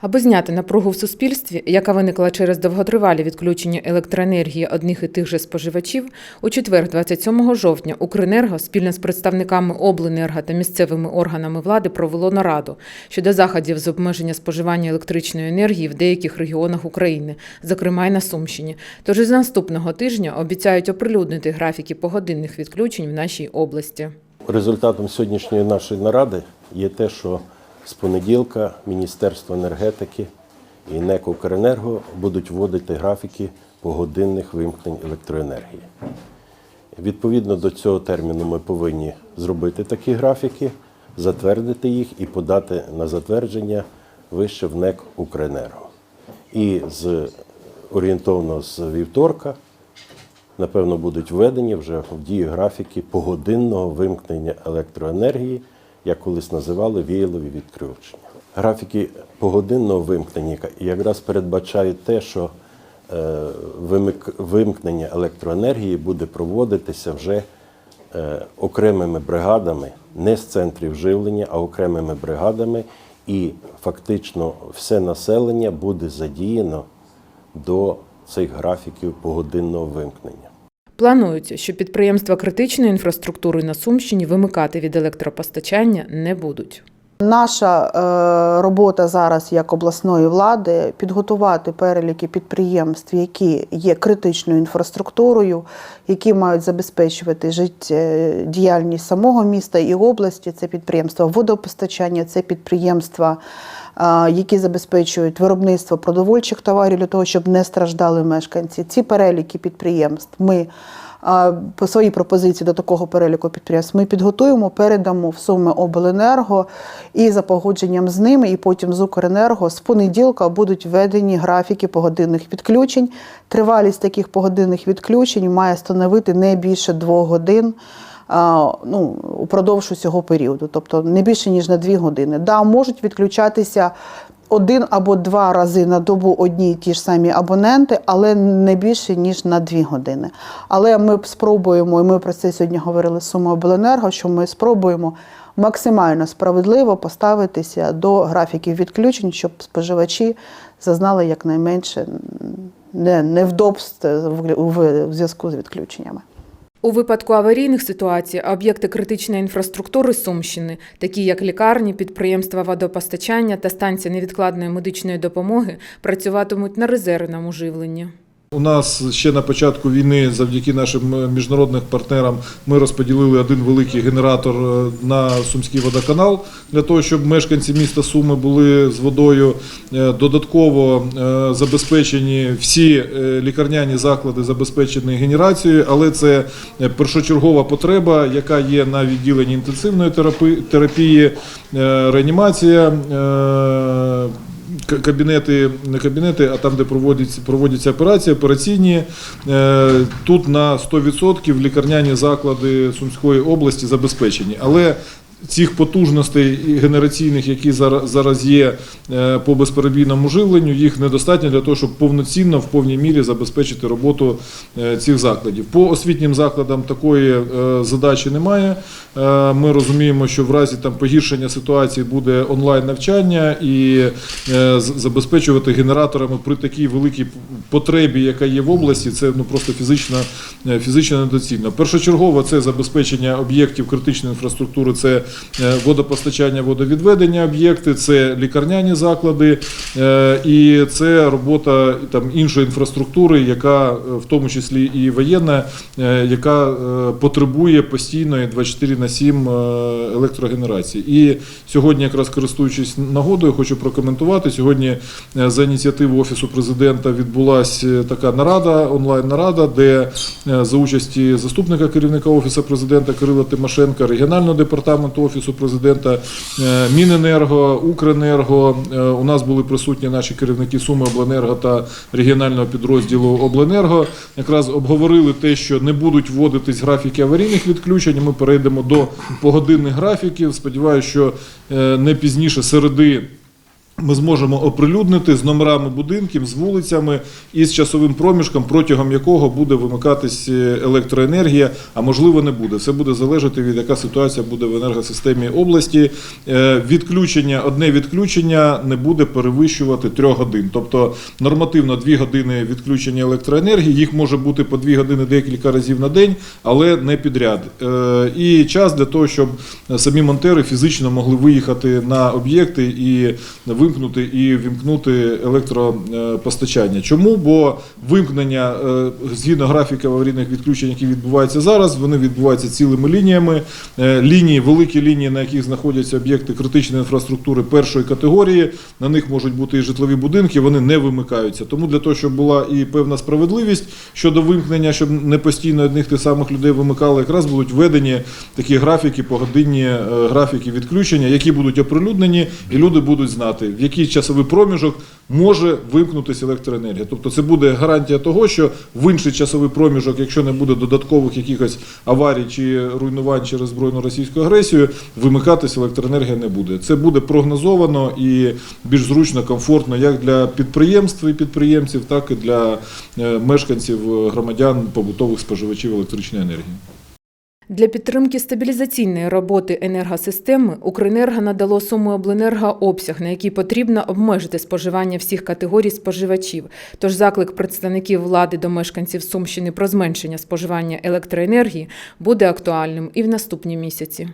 Аби зняти напругу в суспільстві, яка виникла через довготривалі відключення електроенергії одних і тих же споживачів, у четвер, 27 жовтня, Укренерго спільно з представниками обленерго та місцевими органами влади провело нараду щодо заходів з обмеження споживання електричної енергії в деяких регіонах України, зокрема й на Сумщині. Тож із наступного тижня обіцяють оприлюднити графіки погодинних відключень в нашій області. Результатом сьогоднішньої нашої наради є те, що з понеділка Міністерство енергетики і НЕК «Укренерго» будуть вводити графіки погодинних вимкнень електроенергії. Відповідно до цього терміну ми повинні зробити такі графіки, затвердити їх і подати на затвердження вище в НЕК «Укренерго». І з орієнтовно з вівторка напевно, будуть введені вже в дію графіки погодинного вимкнення електроенергії, як колись називали віялові відключення. Графіки погодинного вимкнення якраз передбачають те, що е, вимкнення електроенергії буде проводитися вже е, окремими бригадами, не з центрів живлення, а окремими бригадами, і фактично все населення буде задіяно до цих графіків погодинного вимкнення. Планується, що підприємства критичної інфраструктури на Сумщині вимикати від електропостачання не будуть. Наша е, робота зараз як обласної влади підготувати переліки підприємств, які є критичною інфраструктурою, які мають забезпечувати життєдіяльність самого міста і області. Це підприємства водопостачання, це підприємства, е, які забезпечують виробництво продовольчих товарів для того, щоб не страждали мешканці. Ці переліки підприємств ми по своїй пропозиції до такого переліку підприємств ми підготуємо, передамо в Суми обленерго і за погодженням з ними, і потім з Укренерго з понеділка будуть введені графіки погодинних відключень. Тривалість таких погодинних відключень має становити не більше двох годин. Ну, упродовж усього періоду, тобто не більше ніж на дві години. Да, можуть відключатися один або два рази на добу одні й ті ж самі абоненти, але не більше ніж на дві години. Але ми спробуємо, і ми про це сьогодні говорили з Сумиобленерго, що ми спробуємо максимально справедливо поставитися до графіків відключень, щоб споживачі зазнали якнайменше не- невдобств в зв'язку з відключеннями. У випадку аварійних ситуацій об'єкти критичної інфраструктури Сумщини, такі як лікарні, підприємства водопостачання та станція невідкладної медичної допомоги, працюватимуть на резервному живленні. У нас ще на початку війни, завдяки нашим е, міжнародним партнерам, ми розподілили один великий генератор е, на Сумський водоканал для того, щоб мешканці міста Суми були з водою. Е, Додатково забезпечені всі лікарняні заклади забезпечені генерацією, але це першочергова потреба, яка є на відділенні інтенсивної терапії, реанімація. Кабінети, не кабінети, а там, де проводяться, проводяться операції, операційні. Е, Тут на 100% лікарняні заклади Сумської області забезпечені. Але цих потужностей генераційних, які зараз, зараз є е, по безперебійному живленню, їх недостатньо для того, щоб повноцінно в повній мірі забезпечити роботу е, цих закладів. По освітнім закладам такої е, задачі немає. Ми розуміємо, що в разі там погіршення ситуації буде онлайн навчання і забезпечувати генераторами при такій великій потребі, яка є в області, це ну просто фізично, фізично недоцільно. Першочергово це забезпечення об'єктів критичної інфраструктури, це водопостачання, водовідведення об'єкти, це лікарняні заклади е, і це робота там іншої інфраструктури, яка е, в тому числі і воєнна, е, яка е, потребує постійної 24 на 7 е, електрогенерації. І сьогодні, якраз користуючись нагодою, хочу прокоментувати. Сьогодні е, за ініціативу Офісу президента відбулася така нарада, онлайн-нарада, де е, за участі заступника керівника Офісу президента Кирила Тимошенка, регіонального департаменту Офісу президента, е, Міненерго, Укренерго. Е, У нас були присутні наші керівники Суми Обленерго та регіонального підрозділу Обленерго. Якраз обговорили те, що не будуть вводитись графіки аварійних відключень. Ми перейдемо до погодинних графіків. Сподіваюся, що е, не пізніше середи ми зможемо оприлюднити з номерами будинків, з вулицями і з часовим проміжком, протягом якого буде вимикатись е, електроенергія, а можливо не буде. Це буде залежати від яка ситуація буде в енергосистемі області. Е, Відключення, одне відключення не буде перевищувати 3 годин. Тобто нормативно 2 години відключення електроенергії, їх може бути по 2 години декілька разів на день, але не підряд. Е, І час для того, щоб самі монтери фізично могли виїхати на об'єкти і вимкнути і вімкнути електропостачання. Чому? Бо вимкнення е, згідно графіка аварійних відключень, які відбуваються зараз, вони відбуваються цілими лініями. Е, Лінії, великі лінії, на яких знаходяться об'єкти критичної інфраструктури першої категорії, на них можуть бути і житлові будинки, вони не вимикаються. Тому для того, щоб була і певна справедливість щодо вимкнення, щоб не постійно одних тих самих людей вимикали, якраз будуть введені такі графіки, погодинні е, графіки відключення, які будуть оприлюднені, і люди будуть знати, в який часовий проміжок може вимкнутися електроенергія. Тобто це буде гарантія того, що в інший часовий проміжок, якщо не буде додаткових якихось аварій чи руйнувань через збройну російську агресію, вимикатися електроенергія не буде. Це буде прогнозовано і більш зручно, комфортно як для підприємств і підприємців, так і для е, мешканців, громадян, побутових споживачів електричної енергії. Для підтримки стабілізаційної роботи енергосистеми Укренерго надало суму обленерго обсяг, на який потрібно обмежити споживання всіх категорій споживачів. Тож заклик представників влади до мешканців Сумщини про зменшення споживання електроенергії буде актуальним і в наступні місяці.